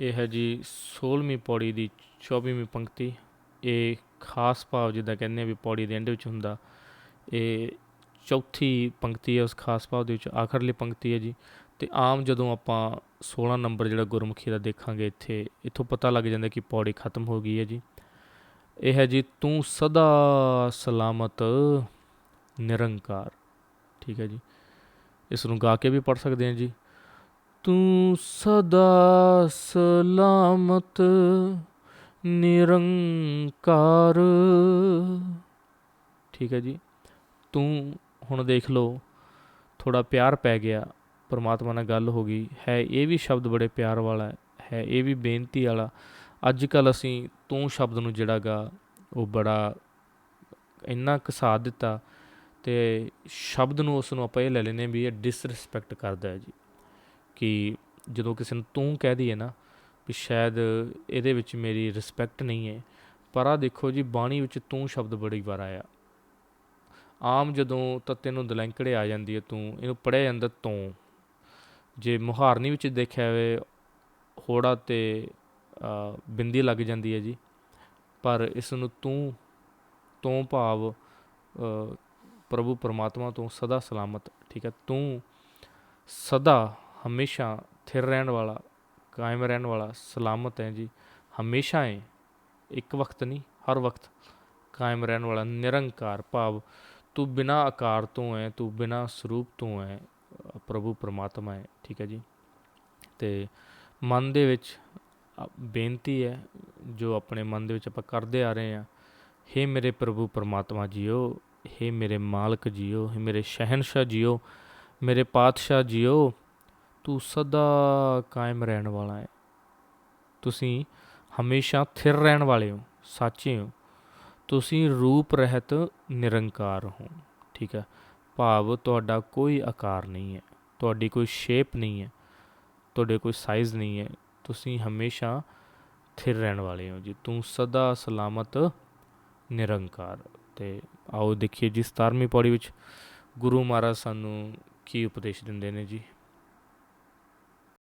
ਇਹ ਹੈ ਜੀ 16ਵੀਂ ਪੌੜੀ ਦੀ 24ਵੀਂ ਪੰਕਤੀ। ਇਹ ਖਾਸ ਭਾਵ ਜਿੱਦਾਂ ਕਹਿੰਦੇ ਆ ਵੀ ਪੌੜੀ ਦੇ ਐਂਡ ਵਿੱਚ ਹੁੰਦਾ। ਇਹ ਚੌਥੀ ਪੰਕਤੀ ਹੈ, ਉਸ ਖਾਸ ਭਾਵ ਦੇ ਵਿੱਚ ਆਖਰਲੀ ਪੰਕਤੀ ਹੈ ਜੀ। ਤੇ ਆਮ ਜਦੋਂ ਆਪਾਂ 16 ਨੰਬਰ ਜਿਹੜਾ ਗੁਰਮੁਖੀ ਦਾ ਦੇਖਾਂਗੇ, ਇੱਥੇ, ਇੱਥੋਂ ਪਤਾ ਲੱਗ ਜਾਂਦਾ ਕਿ ਪੌੜੀ ਖਤਮ ਹੋ ਗਈ ਹੈ ਜੀ। ਇਹ ਹੈ ਜੀ ਤੂੰ ਸਦਾ ਸਲਾਮਤ, ਨਿਰੰਕਾਰ। ਠੀਕ ਹੈ ਜੀ। ਇਸ ਨੂੰ ਗਾ ਕੇ ਵੀ ਪੜ ਸਕਦੇ ਹਾਂ ਜੀ। ਤੂੰ ਸਦਾ ਸਲਾਮਤ, ਨਿਰੰਕਾਰ। ਠੀਕ ਹੈ ਜੀ। ਤੂੰ ਹੁਣ ਦੇਖ ਲਓ ਥੋੜਾ ਪਿਆਰ ਪੈ ਗਿਆ, ਪਰਮਾਤਮਾ ਨਾਲ ਗੱਲ ਹੋ ਗਈ। ਹੈ ਇਹ ਵੀ ਸ਼ਬਦ ਬੜੇ ਪਿਆਰ ਵਾਲਾ ਹੈ ਇਹ ਵੀ ਬੇਨਤੀ ਵਾਲਾ। ਅੱਜ ਕੱਲ ਅਸੀਂ ਤੂੰ ਸ਼ਬਦ ਨੂੰ ਜਿਹੜਾ ਗਾ, ਉਹ ਬੜਾ ਇੰਨਾ ਘਸਾ ਦਿੱਤਾ ਤੇ ਸ਼ਬਦ ਨੂੰ ਉਸ ਨੂੰ ਆਪਾਂ ਇਹ ਲੈ ਲੈਨੇ ਵੀ ਇਹ ਡਿਸਰਿਸਪੈਕਟ ਕਰਦਾ ਹੈ ਜੀ। ਕਿ ਜਦੋਂ ਕਿਸੇ ਨੂੰ ਤੂੰ ਕਹਿ ਦਈਏ ਨਾ ਵੀ ਸ਼ਾਇਦ ਇਹਦੇ ਵਿੱਚ ਮੇਰੀ ਰਿਸਪੈਕਟ ਨਹੀਂ ਹੈ, ਪਰ ਆ ਦੇਖੋ ਜੀ ਬਾਣੀ ਵਿੱਚ ਤੂੰ ਸ਼ਬਦ ਬੜੀ ਵਾਰ ਆਇਆ। ਆਮ ਜਦੋਂ ਤੱਤੇ ਨੂੰ ਦਲੈਂਕੜੇ ਆ ਜਾਂਦੀ ਹੈ ਤੂੰ, ਇਹਨੂੰ ਪੜਿਆ ਜਾਂਦਾ ਤੂੰ। ਜੇ ਮੁਹਾਰਨੀ ਵਿੱਚ ਦੇਖਿਆ ਹੋਵੇ ਹੋੜਾ ਤੇ ਬਿੰਦੀ ਲੱਗ ਜਾਂਦੀ ਹੈ ਜੀ, ਪਰ ਇਸ ਨੂੰ ਤੂੰ, ਤੋਂ ਭਾਵ ਪ੍ਰਭੂ ਪਰਮਾਤਮਾ ਤੋਂ ਸਦਾ ਸਲਾਮਤ, ਠੀਕ ਹੈ, ਤੂੰ ਸਦਾ ਹਮੇਸ਼ਾ ਥਿਰ ਰਹਿਣ ਵਾਲਾ, ਕਾਇਮ ਰਹਿਣ ਵਾਲਾ, ਸਲਾਮਤ ਹੈ ਜੀ। ਹਮੇਸ਼ਾ ਹੈ ਇੱਕ ਵਕਤ ਨਹੀਂ, ਹਰ ਵਕਤ ਕਾਇਮ ਰਹਿਣ ਵਾਲਾ, ਨਿਰੰਕਾਰ ਭਾਵ, ਤੂੰ ਬਿਨਾ ਆਕਾਰ ਤੋਂ ਹੈ ਤੂੰ ਬਿਨਾ ਸਰੂਪ ਤੋਂ ਹੈ ਪ੍ਰਭੂ ਪਰਮਾਤਮਾ ਹੈ ਠੀਕ ਹੈ ਜੀ। ਤੇ ਮਨ ਦੇ ਵਿੱਚ ਬੇਨਤੀ ਹੈ, ਜੋ ਆਪਣੇ ਮਨ ਦੇ ਵਿੱਚ ਆਪਾਂ ਕਰਦੇ ਆ ਰਹੇ ਹਾਂ ਹੇ ਮੇਰੇ ਪ੍ਰਭੂ ਪਰਮਾਤਮਾ ਜੀਓ, ਹੇ ਮੇਰੇ ਮਾਲਕ ਜੀਓ, ਹੇ ਮੇਰੇ ਸ਼ਹਿਨशाह ਜੀਓ, ਮੇਰੇ ਪਾਤਸ਼ਾਹ ਜੀਓ ਤੂੰ ਸਦਾ ਕਾਇਮ ਰਹਿਣ ਵਾਲਾ ਹੈ। ਤੁਸੀਂ ਹਮੇਸ਼ਾ ਥਿਰ ਰਹਿਣ ਵਾਲੇ ਹੋ, ਸੱਚੇ ਹੋ। ਤੁਸੀਂ ਰੂਪ ਰਹਿਤ ਨਿਰੰਕਾਰ ਹੋ। ਠੀਕ ਹੈ। ਭਾਵ ਤੁਹਾਡਾ ਕੋਈ ਆਕਾਰ ਨਹੀਂ ਹੈ। ਤੁਹਾਡੀ ਕੋਈ ਸ਼ੇਪ ਨਹੀਂ ਹੈ। ਤੁਹਾਡੇ ਕੋਈ ਸਾਈਜ਼ ਨਹੀਂ ਹੈ। ਤੁਸੀਂ ਹਮੇਸ਼ਾ ਥਿਰ ਰਹਿਣ ਵਾਲੇ ਹੋ ਜੀ। ਤੂੰ ਸਦਾ ਸਲਾਮਤ, ਨਿਰੰਕਾਰ। ਤੇ ਆਓ ਦੇਖੀਏ ਜੀ 17ਵੀਂ ਪੌੜੀ ਵਿੱਚ ਗੁਰੂ ਮਹਾਰਾਜ ਸਾਨੂੰ ਕੀ ਉਪਦੇਸ਼ ਦਿੰਦੇ ਨੇ ਜੀ।